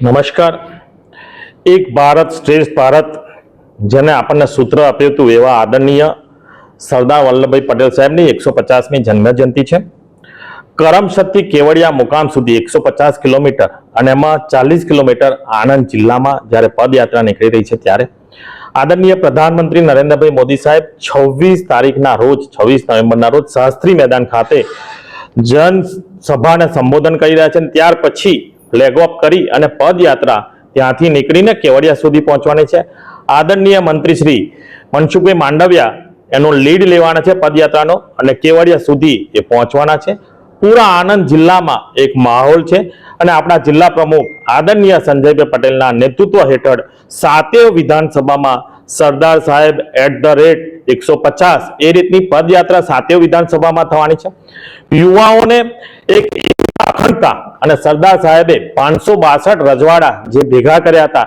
નમસ્કાર. એક ભારત શ્રેષ્ઠ ભારત, જેને આપણને સૂત્ર આપ્યું હતું એવા આદરણીય સરદાર વલ્લભભાઈ પટેલ સાહેબની એકસો પચાસમી જન્મજયંતિ છે. કરમશક્તિ કેવડિયા મુકામ સુધી એકસો પચાસ કિલોમીટર અને એમાં ચાલીસ કિલોમીટર આણંદ જિલ્લામાં જ્યારે પદયાત્રા નીકળી રહી છે ત્યારે. આદરણીય પ્રધાનમંત્રી નરેન્દ્રભાઈ મોદી સાહેબ, છવ્વીસ તારીખના રોજ, છવ્વીસ નવેમ્બરના રોજ શાસ્ત્રી મેદાન ખાતે જન સભાને સંબોધન કરી રહ્યા છે ત્યાર પછી ફ્લેગ ઓફ કરી અને પદયાત્રા ત્યાંથી નીકળીને કેવડિયા સુધી પહોંચવાની છે. આદરણીય મંત્રી શ્રી મનસુખભાઈ માંડવિયા એનો લીડ લેવાના છે પદયાત્રાનો અને કેવડિયા સુધી એ પહોંચવાના છે. પૂરા આણંદ જિલ્લામાં એક માહોલ છે અને આપણા જિલ્લા પ્રમુખ આદરણીય સંજયભાઈ પટેલના નેતૃત્વ હેઠળ સાતેય વિધાનસભામાં સરદાર સાહેબ એટ ધ રેટ એકસો પચાસ એ રીતની પદયાત્રા સાતેય વિધાનસભામાં થવાની છે. યુવાઓને એક અખંડતા અને સરદાર સાહેબે પાંચસો બાસઠ રજવાડા જે ભેગા કર્યા હતા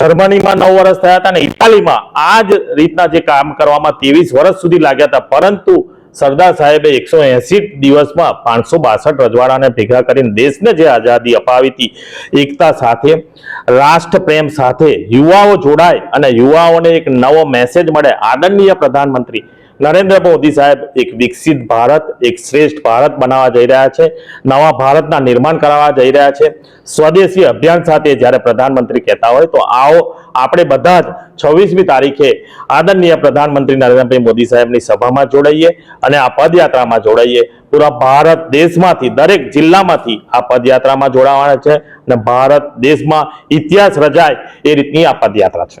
જર્મનીમાં નવ વર્ષ થયા હતા અને ઇટાલીમાં આ જ રીતના જે કામ કરવામાં ત્રેવીસ વર્ષ સુધી લાગ્યા હતા. પરંતુ સરદાર સાહેબે એકસો એસી દિવસમાં પાંચસો બાસઠ રજવાડાને ભેગા કરીને દેશને જે આઝાદી અપાવી હતી, એકતા સાથે રાષ્ટ્ર પ્રેમ સાથે યુવાઓ જોડાય અને યુવાઓને એક નવો મેસેજ મળે. આદરણીય પ્રધાનમંત્રી નરેન્દ્ર મોદી સાહેબ એક વિકસિત ભારત, એક શ્રેષ્ઠ ભારત બનાવવા જઈ રહ્યા છે, નવા ભારતના નિર્માણ કરાવવા જઈ રહ્યા છે. સ્વદેશી અભિયાન સાથે જ્યારે પ્રધાનમંત્રી કહેતા હોય તો આવો આપણે બધા જ છવ્વીસમી તારીખે આદરણીય પ્રધાનમંત્રી નરેન્દ્રભાઈ મોદી સાહેબની સભામાં જોડાઈએ અને આ પદયાત્રામાં જોડાઈએ. પૂરા ભારત દેશમાંથી, દરેક જિલ્લામાંથી આ પદયાત્રામાં જોડાવાના છે અને ભારત દેશમાં ઇતિહાસ રચાય એ રીતની આ પદયાત્રા છે.